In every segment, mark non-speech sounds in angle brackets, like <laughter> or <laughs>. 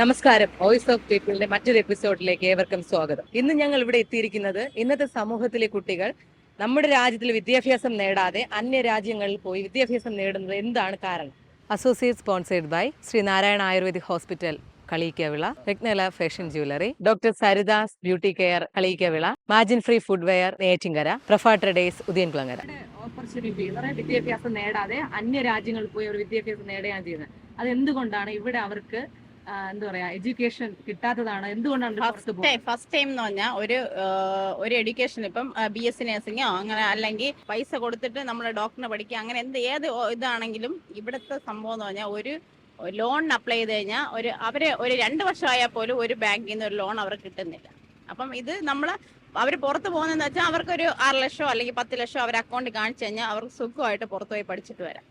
നമസ്കാരം voice of പീപ്പിളിന്റെ മറ്റൊരു എപ്പിസോഡിലേക്ക് ഏവർക്കും സ്വാഗതം. ഇന്ന് ഞങ്ങൾ ഇവിടെ എത്തിയിരിക്കുന്നത് ഇന്നത്തെ സമൂഹത്തിലെ കുട്ടികൾ നമ്മുടെ രാജ്യത്തിൽ വിദ്യാഭ്യാസം നേടാതെ അന്യ രാജ്യങ്ങളിൽ പോയി വിദ്യാഭ്യാസം നേടുന്നത് എന്താണ് കാരണം? Associate sponsored by Shri Narayana ayurvedic hospital Kaliyikkavila Ratnala fashion jewellery doctor Saridas beauty care Kaliyikkavila Majin free footwear Neyyattinkara പ്രഫാ traders Udayankulangara. Opportunity വിദ്യാഭ്യാസം നേടാതെ അന്യ രാജ്യങ്ങളിൽ പോയി അവർ വിദ്യാഭ്യാസം നേടുകയാണ് ചെയ്യുന്നത്. അത് എന്തുകൊണ്ടാണ് ഇവിടെ അവർക്ക് എന്താ പറയാ എഡ്യൂക്കേഷൻ കിട്ടാത്തതാണ്. എന്തുകൊണ്ടാണ് ഫസ്റ്റ് ടൈം എന്ന് പറഞ്ഞാൽ ഒരു ഒരു എഡ്യൂക്കേഷൻ ഇപ്പം ബി എസ് സി നഴ്സിംഗോ അങ്ങനെ അല്ലെങ്കിൽ പൈസ കൊടുത്തിട്ട് നമ്മൾ ഡോക്ടറിനെ പഠിക്കുക അങ്ങനെ എന്ത് ഏത് ഇതാണെങ്കിലും ഇവിടുത്തെ സംഭവം എന്ന് പറഞ്ഞാൽ ഒരു ലോൺ അപ്ലൈ ചെയ്ത് കഴിഞ്ഞാൽ ഒരു അവർ ഒരു രണ്ട് വർഷമായാൽ പോലും ഒരു ബാങ്കിൽ നിന്ന് ഒരു ലോൺ അവർക്ക് കിട്ടുന്നില്ല. അപ്പം ഇത് നമ്മൾ അവർ പുറത്ത് പോകുന്നതെന്ന് വെച്ചാൽ അവർക്കൊരു ആറ് ലക്ഷമോ അല്ലെങ്കിൽ പത്ത് ലക്ഷമോ അവർ അക്കൗണ്ട് കാണിച്ചു കഴിഞ്ഞാൽ അവർക്ക് സുഖമായിട്ട് പുറത്തുപോയി പഠിച്ചിട്ട് വരാം.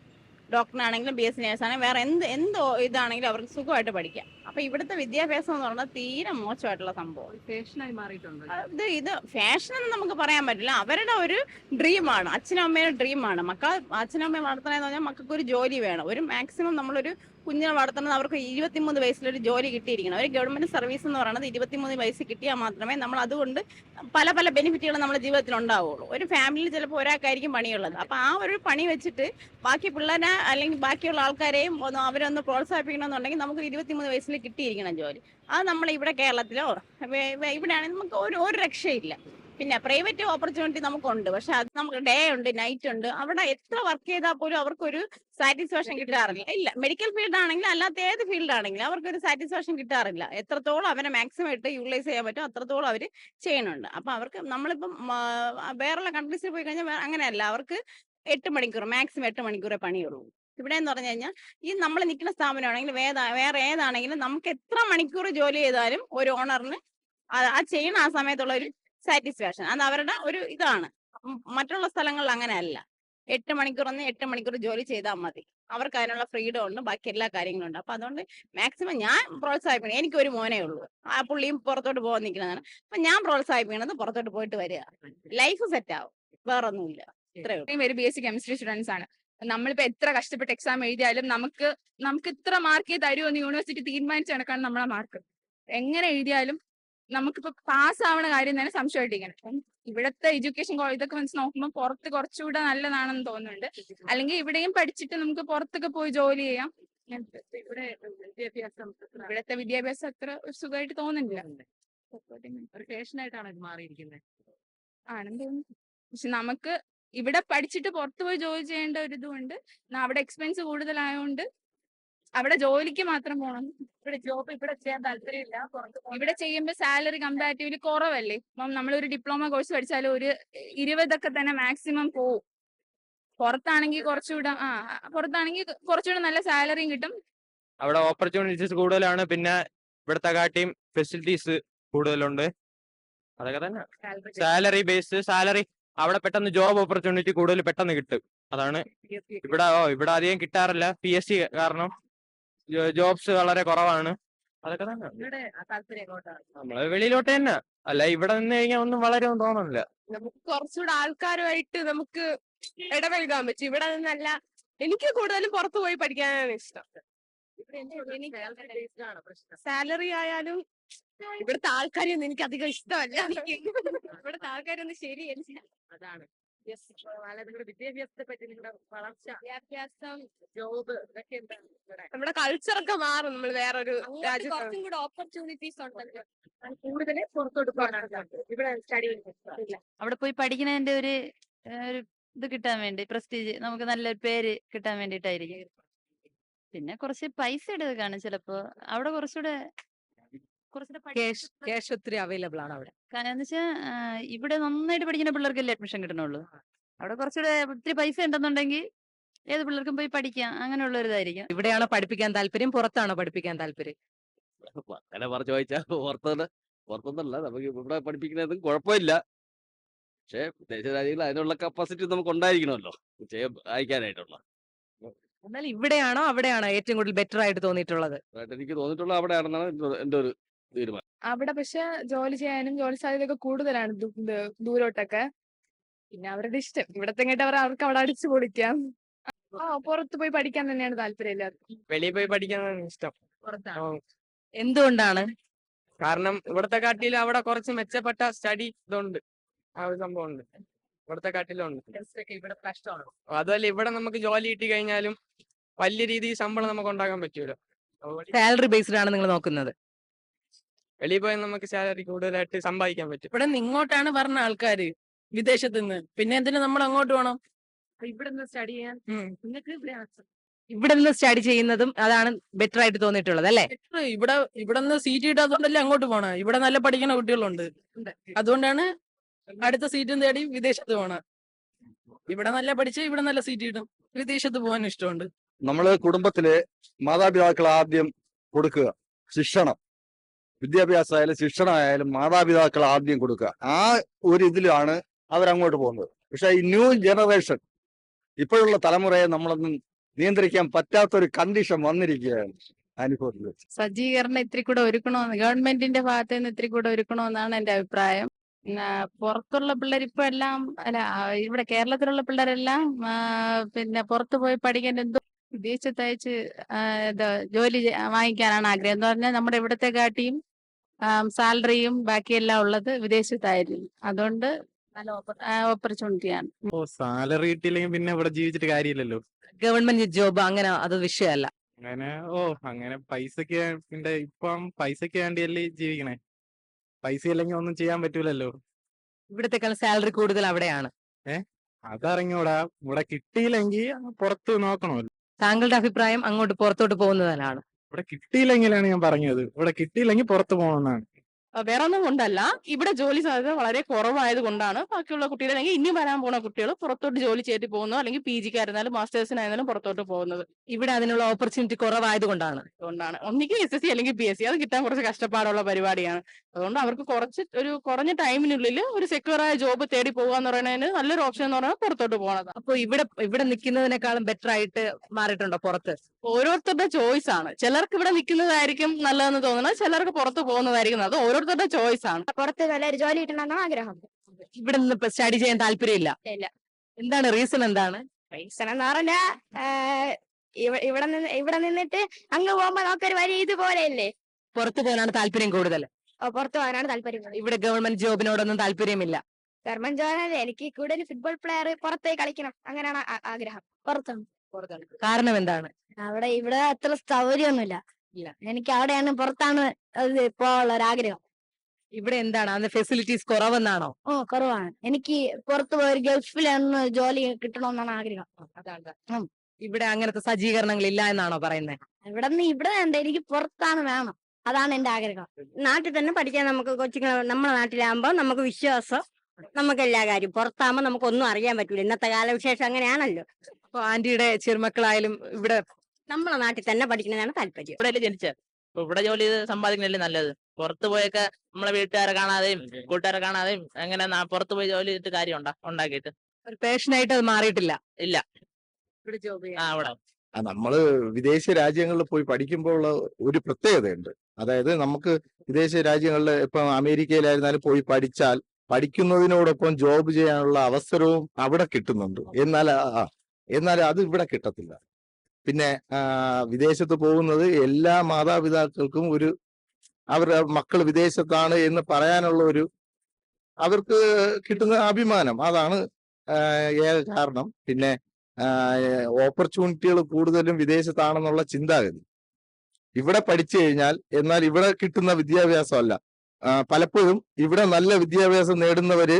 ഡോക്ടറാണെങ്കിലും ബി എസ് സി നേഴ്സാണെങ്കിലും വേറെ എന്ത് എന്ത് ഇതാണെങ്കിലും അവർക്ക് സുഖമായിട്ട് പഠിക്കാം. അപ്പൊ ഇവിടുത്തെ വിദ്യാഭ്യാസം എന്ന് പറഞ്ഞാൽ തീരെ മോശമായിട്ടുള്ള സംഭവം. ഫാഷനായി മാറിയിട്ടുണ്ട്. ഇത് ഇത് ഫാഷൻ എന്ന് നമുക്ക് പറയാൻ പറ്റില്ല. അവരുടെ ഒരു ഡ്രീമാണ്. അച്ഛനും അമ്മയുടെ ഡ്രീമാണ്. മക്കൾ അച്ഛനും അമ്മയും വളർത്തണമെന്ന് പറഞ്ഞാൽ മക്കൾക്ക് ഒരു ജോലി വേണം. ഒരു മാക്സിമം നമ്മളൊരു കുഞ്ഞിനെ വളർത്തുന്നത് അവർക്ക് ഇരുപത്തിമൂന്ന് വയസ്സിലൊരു ജോലി കിട്ടിയിരിക്കണം. ഒരു ഗവൺമെന്റ് സർവീസ് എന്ന് പറയുന്നത് ഇരുപത്തിമൂന്ന് വയസ്സ് കിട്ടിയാൽ മാത്രമേ നമ്മൾ അതുകൊണ്ട് പല പല ബെനിഫിറ്റുകൾ നമ്മുടെ ജീവിതത്തിൽ ഉണ്ടാവുള്ളൂ. ഒരു ഫാമിലിയിൽ ചിലപ്പോൾ ഒരാൾക്കായിരിക്കും പണിയുള്ളത്. അപ്പൊ ആ ഒരു പണി വെച്ചിട്ട് ബാക്കി പിള്ളേരെ അല്ലെങ്കിൽ ബാക്കിയുള്ള ആൾക്കാരെയും ഒന്ന് അവരൊന്ന് പ്രോത്സാഹിപ്പിക്കണമെന്നുണ്ടെങ്കിൽ നമുക്ക് ഇരുപത്തിമൂന്ന് വയസ്സിൽ കിട്ടിയിരിക്കണം ജോലി. അത് നമ്മൾ ഇവിടെ കേരളത്തിലോ ഇവിടെയാണെങ്കിൽ നമുക്ക് ഒരു ഒരു രക്ഷയില്ല. പിന്നെ പ്രൈവറ്റ് ഓപ്പർച്യൂണിറ്റി നമുക്കുണ്ട്. പക്ഷെ അത് നമുക്ക് ഡേ ഉണ്ട് നൈറ്റ് ഉണ്ട്. അവിടെ എത്ര വർക്ക് ചെയ്താൽ പോലും അവർക്കൊരു സാറ്റിസ്ഫാക്ഷൻ കിട്ടാറില്ല. ഇല്ല മെഡിക്കൽ ഫീൽഡ് ആണെങ്കിലും അല്ലാത്ത ഏത് ഫീൽഡ് ആണെങ്കിലും അവർക്കൊരു സാറ്റിസ്ഫാക്ഷൻ കിട്ടാറില്ല. എത്രത്തോളം അവരെ മാക്സിമം ഇട്ട് യൂട്ടിലൈസ് ചെയ്യാൻ പറ്റും അത്രത്തോളം അവർ ചെയ്യുന്നുണ്ട്. അപ്പൊ അവർക്ക് നമ്മളിപ്പം വേറെയുള്ള കൺട്രീസിൽ പോയി കഴിഞ്ഞാൽ അങ്ങനെയല്ല. അവർക്ക് എട്ട് മണിക്കൂർ മാക്സിമം എട്ട് മണിക്കൂറേ പണിയുള്ളൂ. ഇവിടെ എന്ന് പറഞ്ഞു കഴിഞ്ഞാൽ ഈ നമ്മൾ നിൽക്കുന്ന സ്ഥാപനമാണെങ്കിലും വേറെ ഏതാണെങ്കിലും നമുക്ക് എത്ര മണിക്കൂർ ജോലി ചെയ്താലും ഒരു ഓണറിന് ആ ചെയ്യണ ആ സമയത്തുള്ള ഒരു സാറ്റിസ്ഫാക്ഷൻ അത് അവരുടെ ഒരു ഇതാണ്. മറ്റുള്ള സ്ഥലങ്ങളിൽ അങ്ങനെയല്ല. എട്ട് മണിക്കൂർ ഒന്ന് എട്ട് മണിക്കൂർ ജോലി ചെയ്താൽ മതി. അവർക്ക് അതിനുള്ള ഫ്രീഡം ഉണ്ട്. ബാക്കി എല്ലാ കാര്യങ്ങളും ഉണ്ട്. അപ്പൊ അതുകൊണ്ട് മാക്സിമം ഞാൻ പ്രോത്സാഹിപ്പിക്കണം. എനിക്ക് ഒരു മോനേ ഉള്ളൂ. ആ പുള്ളിയും പുറത്തോട്ട് പോകാൻ നിൽക്കുന്നതാണ്. അപ്പൊ ഞാൻ പ്രോത്സാഹിപ്പിക്കണത് പുറത്തോട്ട് പോയിട്ട് വരിക. ലൈഫ് സെറ്റ് ആവും. വേറൊന്നുമില്ല. ഇത്രയും B S C chemistry students ആണ്. നമ്മളിപ്പോ എത്ര കഷ്ടപ്പെട്ട് എക്സാം എഴുതിയാലും നമുക്ക് നമുക്ക് ഇത്ര മാർക്കേ തരുമെന്ന് യൂണിവേഴ്സിറ്റി തീരുമാനിച്ചു കണക്കാണ് നമ്മളെ മാർക്ക് എങ്ങനെ എഴുതിയാലും നമുക്കിപ്പോ പാസ് ആവണ കാര്യം തന്നെ സംശയമായിട്ടിരിക്കണം അപ്പം ഇവിടുത്തെ എഡ്യൂക്കേഷൻ ഇതൊക്കെ വെച്ച് നോക്കുമ്പോൾ പുറത്ത് കുറച്ചുകൂടെ നല്ലതാണെന്ന് തോന്നുന്നുണ്ട്. അല്ലെങ്കിൽ ഇവിടെയും പഠിച്ചിട്ട് നമുക്ക് പുറത്തൊക്കെ പോയി ജോലി ചെയ്യാം. ഇവിടെ വിദ്യാഭ്യാസം ഇവിടുത്തെ വിദ്യാഭ്യാസം അത്ര ഒരു സുഖമായിട്ട് തോന്നുന്നില്ല. ഒരു ഫാഷനായിട്ടാണ് ഇത് മാറിയിരിക്കുന്നത്. ആണെന്ന് തോന്നുന്നു. പക്ഷെ നമുക്ക് ഇവിടെ പഠിച്ചിട്ട് പുറത്തു പോയി ജോലി ചെയ്യേണ്ട ഒരു ഇതുകൊണ്ട് അവിടെ എക്സ്പെൻസ് കൂടുതലായതുകൊണ്ട് അവിടെ ജോലിക്ക് മാത്രം പോകണം ഇവിടെ ജോബ് ഇവിടെ ചെയ്യാൻ താല്പര്യമില്ല. ഇവിടെ ചെയ്യുമ്പോൾ സാലറി കമ്പാരിറ്റീവ്ലി കുറവല്ലേ? അപ്പം നമ്മളൊരു ഡിപ്ലോമ കോഴ്സ് പഠിച്ചാൽ ഒരു ഇരുപതൊക്കെ തന്നെ മാക്സിമം പോവും. പുറത്താണെങ്കിൽ കുറച്ചുകൂടെ ആ പുറത്താണെങ്കിൽ കുറച്ചുകൂടെ നല്ല സാലറിയും കിട്ടും. അവിടെ ഓപ്പർച്യൂണിറ്റീസ് കൂടുതലാണ്. പിന്നെ ഇവിടുത്തെ കാട്ടിയും ഫെസിലിറ്റീസ് കൂടുതലുണ്ട്. അതൊക്കെ തന്നെ. സാലറി ബേസ് സാലറി അവിടെ പെട്ടെന്ന് ജോബ് ഓപ്പർച്യൂണിറ്റി കൂടുതൽ പെട്ടെന്ന് കിട്ടും. അതാണ്. ഇവിടെ ഓ ഇവിടെ അധികം കിട്ടാറില്ല. പി എസ് സി കാരണം ജോബ്സ് വളരെ കുറവാണ്. അതൊക്കെ തന്നെ. നമ്മൾ വെളിയിലോട്ട് തന്നെ. അല്ല ഇവിടെ നിന്ന് കഴിഞ്ഞാൽ ഒന്നും വളരെ തോന്നുന്നില്ല നമുക്ക് കുറച്ചുകൂടെ ആൾക്കാരുമായിട്ട് നമുക്ക് ഇടപഴകാൻ പറ്റും. ഇവിടെ നിന്നല്ല എനിക്ക് കൂടുതലും പുറത്തു പോയി പഠിക്കാനാണ് ഇഷ്ടം. സാലറി ആയാലും ഇവിടുത്തെ ആൾക്കാരെയൊന്നും എനിക്ക് അധികം ഇഷ്ടമല്ല. <laughs> ഇവിടുത്തെ ആൾക്കാരൊന്നും ശരിയല്ല. അതാണ്. Yes. ഇപ്പൊ വളരെ നിങ്ങളുടെ വിദ്യാഭ്യാസത്തെ പറ്റി നിങ്ങളുടെ വളർച്ച വിദ്യാഭ്യാസം ജോബ് ഇതൊക്കെ എന്താണ് ഇവിടെ? നമ്മുടെ കൾച്ചറൊക്കെ മാറും നമ്മൾ വേറൊരു രാജ്യത്ത് കൂടെ ഓപ്പർച്യൂണിറ്റീസ് ഉണ്ടല്ലോ. കൂടുതൽ പുറത്തോട്ട് പോകാനാണ് താല്പര്യം. ഇവിടെ സ്റ്റഡി അവിടെ പോയി പഠിക്കുന്നതിന്റെ ഒരു ഇത് കിട്ടാൻ വേണ്ടി പ്രസ്റ്റീജ് നമുക്ക് നല്ലൊരു പേര് കിട്ടാൻ വേണ്ടിയിട്ടായിരിക്കും. പിന്നെ കുറച്ച് പൈസയുടെ കാണും ചിലപ്പോ. അവിടെ കുറച്ചുകൂടെ ക്യാഷ് ക്യാഷ് ഒത്തിരി അവൈലബിൾ ആണ് അവിടെ. എന്ന് വെച്ചാൽ ഇവിടെ നന്നായിട്ട് പഠിക്കുന്ന പിള്ളേർക്കല്ലേ അഡ്മിഷൻ കിട്ടണുള്ളൂ? അവിടെ കുറച്ചുകൂടെ ഒത്തിരി പൈസ ഉണ്ടെന്നുണ്ടെങ്കിൽ ഏത് പിള്ളേർക്കും പോയി പഠിക്കാം അങ്ങനെയുള്ള ഒരു ഇതായിരിക്കും. ഇവിടെയാണോ പഠിപ്പിക്കാൻ താല്പര്യം പുറത്താണോ പഠിപ്പിക്കാൻ താല്പര്യം? അങ്ങനെ പറഞ്ഞു ചോദിച്ചാൽ പുറത്തുനിന്ന് പുറത്തുനിന്നല്ല നമുക്ക് ഇവിടെ പഠിപ്പിക്കുന്നതും കുഴപ്പമില്ല. പക്ഷേ വിദേശ രാജ്യങ്ങൾ അതിനുള്ള കപ്പാസിറ്റി നമുക്ക് ഉണ്ടായിരിക്കണമല്ലോ. ചെയ്യാൻ അയക്കാനായിട്ടുള്ള. എന്നാൽ ഇവിടെയാണോ അവിടെയാണോ ഏറ്റവും കൂടുതൽ ബെറ്റർ ആയിട്ട് തോന്നിയിട്ടുള്ളത്? അതായിട്ട് എനിക്ക് തോന്നിയിട്ടുള്ള അവിടെയാണെന്നാണ് എന്റെ- എന്റെ ഒരു തീരുമാനം. അവിടെ പക്ഷെ ജോലി ചെയ്യാനും ജോലി സാധ്യതയൊക്കെ കൂടുതലാണ് ദൂ- ദൂ- ദൂരോട്ടൊക്കെ. പിന്നെ അവരുടെ ഇഷ്ടം. ഇവിടത്തെ കേട്ട് അവർ അവർക്ക് അവിടെ അടിച്ചു പൊളിക്കാം. ആ പുറത്ത് പോയി പഠിക്കാൻ തന്നെയാണ് താല്പര്യം എല്ലാവർക്കും. വെളിയിൽ പോയി പഠിക്കാനാണ് ഇഷ്ടം. പുറത്താണോ. എന്തുകൊണ്ടാണ്? കാരണം ഇവിടത്തെ കാട്ടിൽ അവിടെ കുറച്ച് മെച്ചപ്പെട്ട സ്റ്റഡി ഇതുണ്ട്. ആ ഒരു സംഭവം ഉണ്ട് ഇവിടത്തെ കാട്ടിലുണ്ട്. അതുപോലെ ഇവിടെ കഷ്ടമാണ് അതുമല്ല ഇവിടെ നമുക്ക് ജോലി കിട്ടി കഴിഞ്ഞാലും വലിയ രീതിയിൽ ശമ്പളം നമുക്ക് ഉണ്ടാക്കാൻ പറ്റൂല. അതുപോലെ സാലറി ബേസ്ഡ് ആണ് നിങ്ങൾ നോക്കുന്നത്. വെളിയിൽ പോയാൽ നമുക്ക് സാലറി കൂടുതലായിട്ട് സമ്പാദിക്കാൻ പറ്റും. ഇവിടെ നിന്ന് ഇങ്ങോട്ടാണ് പറഞ്ഞ ആൾക്കാര് വിദേശത്ത് നിന്ന്. പിന്നെ എന്തിനു നമ്മൾ അങ്ങോട്ട് പോകണം ഇവിടെ നിന്ന് സ്റ്റഡി ചെയ്യാൻ നിങ്ങൾക്ക് ഇവിടെ നിന്ന് സ്റ്റഡി ചെയ്യുന്നതും അതാണ് ബെറ്റർ ആയിട്ട് തോന്നിയിട്ടുള്ളത് അല്ലേ? ഇവിടെ ഇവിടെ നിന്ന് സീറ്റ് കിട്ടാത്തതുകൊണ്ടല്ലേ അങ്ങോട്ട് പോണ? ഇവിടെ നല്ല പഠിക്കുന്ന കുട്ടികളുണ്ട്. അതുകൊണ്ടാണ് അടുത്ത സീറ്റും തേടി വിദേശത്ത് പോണ. ഇവിടെ നല്ല പഠിച്ച് ഇവിടെ നല്ല സീറ്റ് കിട്ടും വിദേശത്ത് പോകാൻ ഇഷ്ടമുണ്ട്. നമ്മൾ കുടുംബത്തിലെ മാതാപിതാക്കൾ ആദ്യം കൊടുക്കുക. ശിക്ഷണം. വിദ്യാഭ്യാസമായാലും ശിക്ഷണമായാലും മാതാപിതാക്കൾ ആദ്യം കൊടുക്കുക. ആ ഒരു ഇതിലാണ് അവരങ്ങോട്ട് പോകുന്നത്. പക്ഷെ ഈ ന്യൂ ജനറേഷൻ ഇപ്പോഴുള്ള തലമുറയെ നമ്മളൊന്നും നിയന്ത്രിക്കാൻ പറ്റാത്ത ഒരു കണ്ടീഷൻ വന്നിരിക്കുകയാണ് അനുഭവത്തിൽ. സജ്ജീകരണം ഇത്തിരി കൂടെ ഒരുക്കണമെന്ന് ഗവൺമെന്റിന്റെ ഭാഗത്ത് നിന്ന് ഇത്തിരി കൂടെ ഒരുക്കണമെന്നാണ് എന്റെ അഭിപ്രായം. പുറത്തുള്ള പിള്ളേർ ഇപ്പൊ എല്ലാം അല്ല ഇവിടെ കേരളത്തിലുള്ള പിള്ളേരെല്ലാം പിന്നെ പുറത്തു പോയി പഠിക്കാൻ എന്തോ വിദേശത്ത് അയച്ച് ആ, ഇത് ജോലി വാങ്ങിക്കാനാണ് ആഗ്രഹം. എന്ന് പറഞ്ഞാൽ നമ്മുടെ ഇവിടത്തെ കാട്ടിയും സാലറിയും ബാക്കിയെല്ലാം ഉള്ളത് വിദേശത്തായിരുന്നു. അതുകൊണ്ട് നല്ല ഓപ്പർച്യൂണിറ്റിയാണ്. ഓ സാലറി കിട്ടിയില്ലെങ്കിൽ പിന്നെ ഇവിടെ ജീവിച്ചിട്ട് കാര്യമില്ലല്ലോ. ഗവൺമെന്റ് ജോബ് അങ്ങനെ അത് വിഷയമല്ല. അങ്ങനെ ഓ അങ്ങനെ പൈസക്ക് പിന്നെ ഇപ്പം പൈസക്ക് വേണ്ടിയല്ലേ ജീവിക്കണേ. പൈസ ഇല്ലെങ്കിൽ ഒന്നും ചെയ്യാൻ പറ്റൂലല്ലോ. ഇവിടത്തെക്കാൾ സാലറി കൂടുതൽ അവിടെയാണ്. അതറിഞ്ഞൂടാ. ഇവിടെ കിട്ടിയില്ലെങ്കിൽ പുറത്ത് നോക്കണമല്ലോ. താങ്കളുടെ അഭിപ്രായം അങ്ങോട്ട് പുറത്തോട്ട് പോകുന്നതിനാണ്. ഇവിടെ കിട്ടിയില്ലെങ്കിലാണ് ഞാൻ പറഞ്ഞത്. ഇവിടെ കിട്ടിയില്ലെങ്കിൽ പുറത്തു പോകണമെന്നാണ് വേറെ ഒന്നും കൊണ്ടല്ല. ഇവിടെ ജോലി സാധ്യത വളരെ കുറവായത് കൊണ്ടാണ് ബാക്കിയുള്ള കുട്ടികൾ അല്ലെങ്കിൽ ഇനി വരാൻ പോകുന്ന കുട്ടികൾ പുറത്തോട്ട് ജോലി ചെയ്തിട്ട് പോകുന്നു. അല്ലെങ്കിൽ പി ജിക്കായിരുന്നാലും മാസ്റ്റേഴ്സിനായിരുന്നാലും പുറത്തോട്ട് പോകുന്നത്. ഇവിടെ അതിനുള്ള ഓപ്പർച്യൂണിറ്റി കുറവായത് കൊണ്ടാണ്. അതുകൊണ്ടാണ്. ഒന്നിങ്കിൽ എസ് എസ് സി അല്ലെങ്കിൽ പി എസ് സി അത് കിട്ടാൻ കുറച്ച് കഷ്ടപ്പാടുള്ള പരിപാടിയാണ്. അതുകൊണ്ട് അവർക്ക് കുറച്ച് ഒരു കുറഞ്ഞ ടൈമിനുള്ളിൽ ഒരു സെക്യൂർ ആയ ജോബ് തേടി പോകുക എന്ന് പറയുന്നതിന് നല്ലൊരു ഓപ്ഷൻ എന്ന് പറയുന്നത് പുറത്തോട്ട് പോകുന്നത് അപ്പൊ ഇവിടെ ഇവിടെ നിൽക്കുന്നതിനേക്കാളും ബെറ്റർ ആയിട്ട് മാറിയിട്ടുണ്ടോ പുറത്ത്? ഓരോരുത്തരുടെ ചോയ്സ് ആണ്. ചിലർക്ക് ഇവിടെ നിൽക്കുന്നതായിരിക്കും നല്ലതെന്ന് തോന്നുന്നത് ചിലർക്ക് പുറത്ത് പോകുന്നതായിരിക്കും അത് ഓരോരുത്തരുടെ ചോയ്സ് ആണ്. പുറത്ത് നല്ലൊരു ജോലി കിട്ടണമെന്നാണ് ആഗ്രഹം? ഇവിടെ നിന്ന് സ്റ്റഡി ചെയ്യാൻ താല്പര്യമില്ല. ഇല്ല. എന്താണ് റീസൺ എന്താണ്? റീസൺ എന്ന് പറഞ്ഞാ ഇവിടെ നിന്ന് ഇവിടെ നിന്നിട്ട് അങ്ങ് പോകുമ്പോ നമുക്കൊരു വലിയ ഇതുപോലെയല്ലേ? പുറത്തു പോകാനാണ് താല്പര്യം കൂടുതൽ. പുറത്തു പോകാനാണ് താല്പര്യം ഇവിടെ ഗവൺമെന്റ് ജോബിനോടൊന്നും താല്പര്യമില്ല. ഗവൺമെന്റ് ജോബിനല്ലേ എനിക്ക് കൂടുതൽ ഫുട്ബോൾ പ്ലെയർ പുറത്തേക്ക് കളിക്കണം. അങ്ങനെയാണ് ആഗ്രഹം. പുറത്താണ് കാരണം എന്താണ്? അവിടെ ഇവിടെ അത്ര സൗകര്യമൊന്നുമില്ല. ഇല്ല. എനിക്ക് അവിടെയാണ് പുറത്താണ് അത് പോകാനുള്ള ഒരു ആഗ്രഹം. ഇവിടെ എന്താണ്? അതിന്റെ ഫെസിലിറ്റീസ് കുറവെന്നാണോ? ഓ കുറവാണ്. എനിക്ക് പുറത്തു പോയി ഗൾഫിലൊന്ന് ജോലി കിട്ടണമെന്നാണ് ആഗ്രഹം. അതാണ്. ഇവിടെ അങ്ങനത്തെ സജ്ജീകരണങ്ങൾ ഇല്ല എന്നാണോ പറയുന്നത് ഇവിടെ നിന്ന് ഇവിടെ എന്താ എനിക്ക് പുറത്താണ് വേണം. അതാണ് എന്റെ ആഗ്രഹം. നാട്ടിൽ തന്നെ പഠിക്കാൻ നമുക്ക് കൊച്ചുങ്ങൾ നമ്മുടെ നാട്ടിലാകുമ്പോൾ നമുക്ക് വിശ്വാസം നമുക്ക് എല്ലാ കാര്യം പുറത്താകുമ്പോൾ നമുക്ക് ഒന്നും അറിയാൻ പറ്റൂല. ഇന്നത്തെ കാലവിശേഷം അങ്ങനെയാണല്ലോ. അപ്പൊ ആന്റിയുടെ ചെറുമക്കളായാലും ഇവിടെ നമ്മളെ നാട്ടിൽ തന്നെ പഠിക്കുന്നതാണ് താല്പര്യം. ഇവിടെ ജനിച്ചത് അപ്പൊ ഇവിടെ ജോലി ചെയ്ത് സമ്പാദിക്കുന്നല്ലേ നല്ലത്? പുറത്ത് പോയൊക്കെ നമ്മളെ വീട്ടുകാരെ കാണാതെയും കൂട്ടുകാരെ കാണാതെയും അങ്ങനെ പുറത്തു പോയി ജോലി ചെയ്തിട്ട് കാര്യമുണ്ടോ ഉണ്ടാക്കിയിട്ട്? ഒരു പേഷനായിട്ട് അത് മാറിയിട്ടില്ല. ഇല്ല. ഇവിടെ ജോബ് ആ അവിടെ നമ്മൾ വിദേശ രാജ്യങ്ങളിൽ പോയി പഠിക്കുമ്പോൾ ഉള്ള ഒരു പ്രത്യേകതയുണ്ട്. അതായത് നമുക്ക് വിദേശ രാജ്യങ്ങളിൽ ഇപ്പം അമേരിക്കയിലായിരുന്നാലും പോയി പഠിച്ചാൽ പഠിക്കുന്നതിനോടൊപ്പം ജോബ് ചെയ്യാനുള്ള അവസരവും അവിടെ കിട്ടുന്നുണ്ട്. എന്നാൽ എന്നാൽ അത് ഇവിടെ കിട്ടത്തില്ല. പിന്നെ വിദേശത്ത് പോകുന്നത് എല്ലാ മാതാപിതാക്കൾക്കും ഒരു അവരുടെ മക്കൾ വിദേശത്താണ് എന്ന് പറയാനുള്ള ഒരു അവർക്ക് കിട്ടുന്ന അഭിമാനം. അതാണ് ഏക കാരണം. പിന്നെ ഓപ്പർച്യൂണിറ്റികൾ കൂടുതലും വിദേശത്താണെന്നുള്ള ചിന്താഗതി. ഇവിടെ പഠിച്ചു കഴിഞ്ഞാൽ എന്നാൽ ഇവിടെ കിട്ടുന്ന വിദ്യാഭ്യാസമല്ല. പലപ്പോഴും ഇവിടെ നല്ല വിദ്യാഭ്യാസം നേടുന്നവര്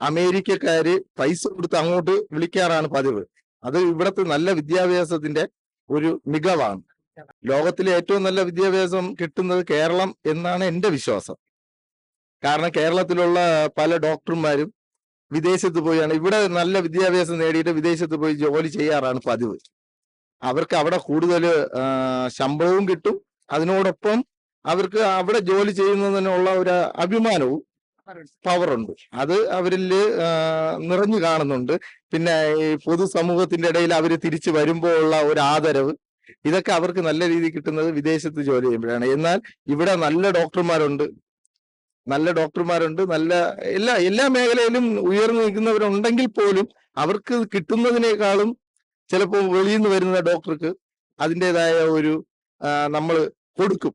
അമേരിക്കക്കാര് പൈസ കൊടുത്ത് അങ്ങോട്ട് വിളിക്കാറാണ് പതിവ്. അത് ഇവിടുത്തെ നല്ല വിദ്യാഭ്യാസത്തിന്റെ ഒരു മികവാണ്. ലോകത്തിലെ ഏറ്റവും നല്ല വിദ്യാഭ്യാസം കിട്ടുന്നത് കേരളം എന്നാണ് എന്റെ വിശ്വാസം. കാരണം കേരളത്തിലുള്ള പല ഡോക്ടർമാരും വിദേശത്ത് പോയാണ്. ഇവിടെ നല്ല വിദ്യാഭ്യാസം നേടിയിട്ട് വിദേശത്ത് പോയി ജോലി ചെയ്യാറാണ് പതിവ്. അവർക്ക് അവിടെ കൂടുതൽ ശമ്പളവും കിട്ടും. അതിനോടൊപ്പം അവർക്ക് അവിടെ ജോലി ചെയ്യുന്നതിനുള്ള ഒരു അഭിമാനവും പവറുണ്ട്. അത് അവരിൽ നിറഞ്ഞു കാണുന്നുണ്ട്. പിന്നെ ഈ പൊതുസമൂഹത്തിന്റെ ഇടയിൽ അവർ തിരിച്ചു വരുമ്പോൾ ഉള്ള ഒരു ആദരവ് ഇതൊക്കെ അവർക്ക് നല്ല രീതിയിൽ കിട്ടുന്നത് വിദേശത്ത് ജോലി ചെയ്യുമ്പോഴാണ്. എന്നാൽ ഇവിടെ നല്ല ഡോക്ടർമാരുണ്ട്. നല്ല ഡോക്ടർമാരുണ്ട്. നല്ല എല്ലാ എല്ലാ മേഖലയിലും ഉയർന്നു നിൽക്കുന്നവരുണ്ടെങ്കിൽ പോലും അവർക്ക് കിട്ടുന്നതിനേക്കാളും ചിലപ്പോൾ വെളിയിൽ നിന്ന് വരുന്ന ഡോക്ടർക്ക് അതിന്റെതായ ഒരു നമ്മൾ കൊടുക്കും.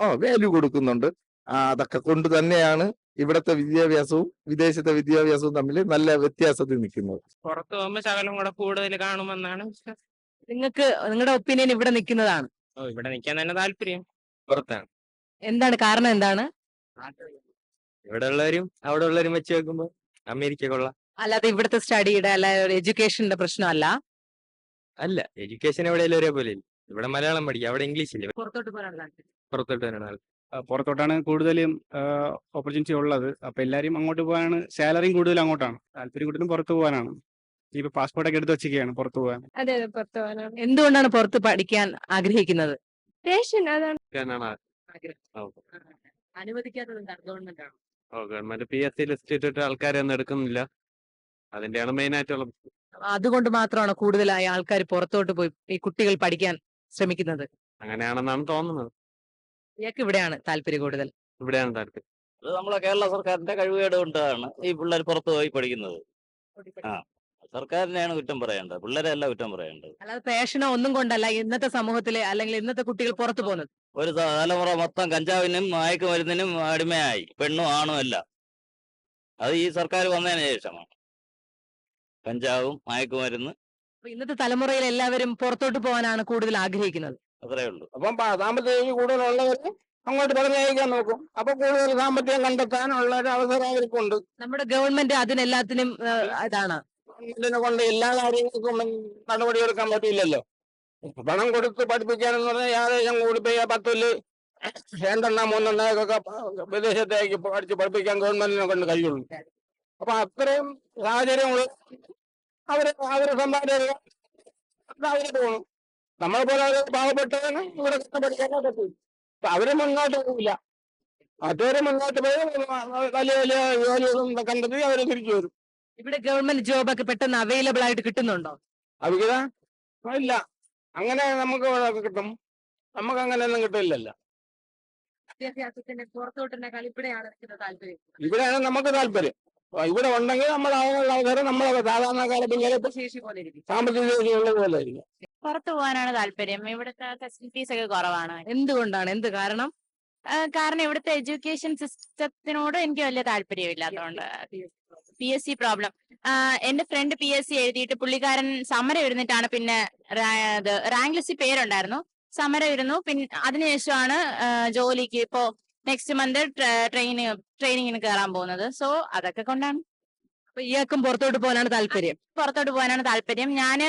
ഓ വാല്യൂ കൊടുക്കുന്നുണ്ട്. അതൊക്കെ കൊണ്ട് തന്നെയാണ് ഇവിടത്തെ വിദ്യാഭ്യാസവും വിദേശത്തെ വിദ്യാഭ്യാസവും തമ്മിൽ നല്ല വ്യത്യാസത്തിൽ നിൽക്കുന്നത് പുറത്തു പോകുമ്പോ ശകലം കൂടെ കൂടുതൽ കാണുമെന്നാണ്. നിങ്ങൾക്ക് നിങ്ങളുടെ ഒപ്പീനിയൻ ഇവിടെ നിൽക്കുന്നതാണ്. ഓ ഇവിടെ നിൽക്കാൻ തന്നെ താല്പര്യം. പുറത്താണ്. എന്താണ് കാരണം എന്താണ്? ഇവിടെ ഉള്ളവരും അവിടെ ഉള്ളവരും വെച്ച് നോക്കുമ്പോ അമേരിക്ക കൊള്ളാം. അല്ലാതെ ഇവിടുത്തെ സ്റ്റഡിയുടെ അല്ല എഡ്യൂക്കേഷന്റെ പ്രശ്നമല്ല? അല്ല എഡ്യൂക്കേഷൻ എവിടെയെങ്കിലും ഒരേപോലെ ഇല്ല. ഇവിടെ മലയാളം പഠിക്കുക അവിടെ ഇംഗ്ലീഷ് ഇല്ല. പുറത്തോട്ട് പോകാനാണ് താല്പര്യം. പുറത്തോട്ട് വരണം പുറത്തോട്ടാണ് കൂടുതലും ഓപ്പർച്യൂണിറ്റി ഉള്ളത്. അപ്പൊ എല്ലാവരും അങ്ങോട്ട് പോകാനാണ് സാലറിയും കൂടുതൽ അങ്ങോട്ടാണ്. താല്പര്യം കൂടുതലും പുറത്തു പോകാനാണ് ഇപ്പൊ പാസ്പോർട്ടൊക്കെ എടുത്ത് വെച്ചിരിക്കുകയാണ് പുറത്തു പോകാൻ അതെ അതെ പുറത്തു പോകാനാണ് എന്തുകൊണ്ടാണ് പുറത്ത് പഠിക്കാൻ ആഗ്രഹിക്കുന്നത്? റേഷൻ അതാണ്. അനുവദിക്കാത്തത് ഗവൺമെന്റ് ആണ് ഓ government P S C list ഇട്ടിട്ട് ആൾക്കാരെ ഒന്നും എടുക്കുന്നില്ല. അതിന്റെയാണ് മെയിൻ ആയിട്ടുള്ള അതുകൊണ്ട് മാത്രമാണ് കൂടുതലായി ആൾക്കാർ പുറത്തോട്ട് പോയി ഈ കുട്ടികൾ പഠിക്കാൻ ശ്രമിക്കുന്നത്. അങ്ങനെയാണെന്നാണ് തോന്നുന്നത്. ഇയാൾക്ക് ഇവിടെയാണ് താല്പര്യം കൂടുതൽ. ഇവിടെയാണ് താല്പര്യം. അത് നമ്മളെ കേരള സർക്കാരിന്റെ കഴിവുകേട് കൊണ്ടാണ് ഈ പിള്ളേർ പുറത്തു പോയി പഠിക്കുന്നത്. ആ സർക്കാരിനെയാണ് കുറ്റം പറയേണ്ടത്. പിള്ളേരെ അല്ല കുറ്റം പറയേണ്ടത്. അല്ലാതെ പാഷനോ ഒന്നും കൊണ്ടല്ല ഇന്നത്തെ സമൂഹത്തിലെ അല്ലെങ്കിൽ ഇന്നത്തെ കുട്ടികൾ പുറത്തു പോകുന്നത്. ഒരു തലമുറ മൊത്തം കഞ്ചാവിനും മയക്കുമരുന്നിനും അടിമയായി. പെണ്ണും ആണും അല്ല. അത് ഈ സർക്കാർ വന്നതിന് ശേഷമാണ്. കഞ്ചാവും മയക്കുമരുന്ന് ഇന്നത്തെ തലമുറയിൽ എല്ലാവരും പുറത്തോട്ട് പോകാനാണ് കൂടുതൽ ആഗ്രഹിക്കുന്നത്. അത്രേ ഉള്ളൂ. അപ്പം സാമ്പത്തിക ശേഷി കൂടുതലുള്ളവര് അങ്ങോട്ട് പറഞ്ഞയക്കാൻ നോക്കും. അപ്പൊ കൂടുതൽ സാമ്പത്തികം കണ്ടെത്താനുള്ള ഒരു അവസരം അവർക്കുണ്ട് നമ്മുടെ ഗവൺമെന്റ് അതിനെല്ലാത്തിനും ഇതാണ്. ഗവൺമെന്റിനെ കൊണ്ട് എല്ലാ കാര്യങ്ങൾക്കും നടപടി എടുക്കാൻ പറ്റില്ലല്ലോ പണം കൊടുത്ത് പഠിപ്പിക്കാനെന്ന് പറഞ്ഞാൽ ഏകദേശം കൂടിപ്പോയി. പത്തിൽ രണ്ടെണ്ണം മൂന്നെണ്ണയൊക്കെ വിദേശത്തേക്ക് പഠിച്ച് പഠിപ്പിക്കാൻ ഗവൺമെന്റിനെ കൊണ്ട് കഴിയുള്ളൂ. അപ്പൊ അത്രയും സാഹചര്യങ്ങൾ അവർ അവർ സമ്പാദിക്കുക അവർ പോകണം നമ്മളെ പോലെ പാവപ്പെട്ടവന് ഇവിടെ പഠിക്കാനൊക്കെ പോയി അപ്പൊ അവർ മുന്നോട്ട് പോകില്ല മറ്റവര് മുന്നോട്ട് പോയി വലിയ വലിയ ജോലികളും കണ്ടെത്തി അവർ തിരിച്ചു വരും. ഇവിടെ ഗവൺമെന്റ് ജോബ് ഒക്കെ പെട്ടെന്ന് അവൈലബിൾ ആയിട്ട് കിട്ടുന്നുണ്ടോ? അവിഹിത ഇല്ല. അങ്ങനെ നമുക്ക് കിട്ടും. നമുക്ക് അങ്ങനെ ഒന്നും കിട്ടില്ലല്ലോ. വിദ്യാഭ്യാസത്തിന്റെ ഇവിടെയാണ് താല്പര്യം. ഇവിടെയാണ് നമുക്ക് താല്പര്യം. ഇവിടെ ഉണ്ടെങ്കിൽ നമ്മൾ അതിനുള്ള അവസരം നമ്മളെ സാധാരണക്കാരെ പിള്ളേരെ ഇരിക്കും. സാമ്പത്തിക ശേഷി ഉള്ളത് പോലെ ആയിരിക്കും പുറത്തു പോകാനാണ് താല്പര്യം. ഇവിടുത്തെ ഫെസിലിറ്റീസ് ഒക്കെ കുറവാണ്. എന്തുകൊണ്ടാണ്? എന്ത് കാരണം? കാരണം ഇവിടുത്തെ എഡ്യൂക്കേഷൻ സിസ്റ്റത്തിനോട് എനിക്ക് വലിയ താല്പര്യമില്ലാത്തതുകൊണ്ട്. പി എസ് സി പ്രോബ്ലം എന്റെ ഫ്രണ്ട് പി എസ് സി എഴുതിയിട്ട് പുള്ളിക്കാരൻ സമരം ഇരുന്നിട്ടാണ് പിന്നെ റാങ്ക് ലിസ്റ്റിൽ പേരുണ്ടായിരുന്നു. സമരം ഇരുന്നു പിന്നെ അതിനുശേഷമാണ് ജോലിക്ക് ഇപ്പോ നെക്സ്റ്റ് മന്ത് ട്രെയിനിങ് ട്രെയിനിങ്ങിന് കയറാൻ പോകുന്നത്. സോ അതൊക്കെ കൊണ്ടാണ്. ഇയാൾക്കും പുറത്തോട്ട് പോകാനാണ് താല്പര്യം. പുറത്തോട്ട് പോകാനാണ് താല്പര്യം. ഞാൻ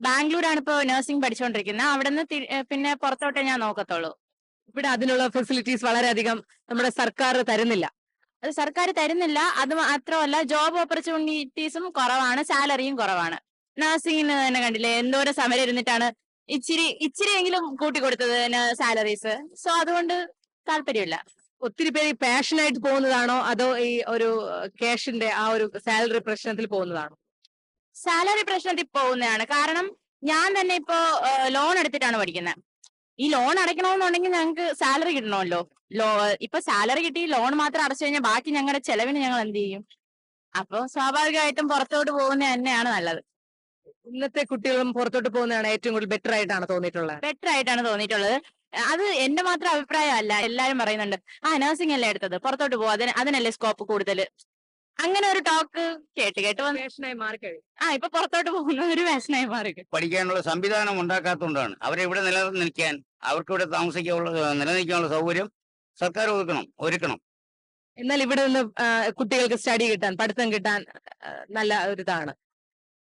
ബാംഗ്ലൂരാണ് ഇപ്പോ നഴ്സിംഗ് പഠിച്ചുകൊണ്ടിരിക്കുന്നത് അവിടെ നിന്ന് പിന്നെ പുറത്തോട്ടേ ഞാൻ നോക്കത്തുള്ളൂ. ഇവിടെ അതിനുള്ള ഫെസിലിറ്റീസ് വളരെയധികം നമ്മുടെ സർക്കാർ തരുന്നില്ല. അത് സർക്കാർ തരുന്നില്ല. അത് മാത്രമല്ല ജോബ് ഓപ്പർച്യൂണിറ്റീസും കുറവാണ്. സാലറിയും കുറവാണ്. നഴ്സിംഗിന് തന്നെ കണ്ടില്ലേ എന്തോരം സമരം ഇരുന്നിട്ടാണ് ഇച്ചിരി ഇച്ചിരിയെങ്കിലും കൂട്ടി കൊടുത്തത് സാലറീസ് സോ അതുകൊണ്ട് താല്പര്യമില്ല. ഒത്തിരി പേര് പാഷനായിട്ട് പോകുന്നതാണോ? അതോ ഈ ഒരു ക്യാഷിന്റെ ആ ഒരു സാലറി പ്രശ്നത്തിൽ പോകുന്നതാണോ? സാലറി പ്രശ്നത്തിൽ പോകുന്നതാണ്. കാരണം ഞാൻ തന്നെ ഇപ്പോ ലോൺ എടുത്തിട്ടാണ് പഠിക്കുന്നത് ഈ ലോൺ അടയ്ക്കണമെന്നുണ്ടെങ്കിൽ ഞങ്ങൾക്ക് സാലറി കിട്ടണമല്ലോ. ലോ ഇപ്പൊ സാലറി കിട്ടി ലോൺ മാത്രം അടച്ചു കഴിഞ്ഞാൽ ബാക്കി ഞങ്ങളുടെ ചെലവിന് ഞങ്ങൾ എന്ത് ചെയ്യും? അപ്പൊ സ്വാഭാവികമായിട്ടും പുറത്തോട്ട് പോകുന്നത് തന്നെയാണ് നല്ലത്. ഇന്നത്തെ കുട്ടികളും പുറത്തോട്ട് പോകുന്നതാണ് ഏറ്റവും കൂടുതൽ ബെറ്റർ ആയിട്ടാണ് തോന്നിയിട്ടുള്ളത്. ബെറ്റർ ആയിട്ടാണ് തോന്നിയിട്ടുള്ളത്. അത് എന്റെ മാത്രം അഭിപ്രായമല്ല. എല്ലാരും പറയുന്നുണ്ട് ആ നഴ്സിംഗ് അല്ലേ എടുത്തത്? പുറത്തോട്ട് പോകും അതിന് അതിനല്ലേ സ്കോപ്പ് കൂടുതൽ അങ്ങനെ ഒരു ടോക്ക് കേട്ട് കേട്ട് വന്നു മാറിക്കഴിയും ആ ഇപ്പൊ പുറത്തോട്ട് പോകുന്ന ഒരു വേഷനായി മാറി പഠിക്കാനുള്ള സംവിധാനം ഉണ്ടാക്കാത്തതുകൊണ്ടാണ്. അവരെ ഇവിടെ നിലനിൽക്കാൻ അവർക്ക് ഇവിടെ താമസിക്കാനുള്ള നിലനിൽക്കാനുള്ള സൗകര്യം സർക്കാർ ഒരുക്കണം ഒരുക്കണം. എന്നാൽ ഇവിടെ നിന്ന് ആ, കുട്ടികൾക്ക് സ്റ്റഡി കിട്ടാൻ പഠിത്തം കിട്ടാൻ ആ, നല്ല ഒരു ഇതാണ്.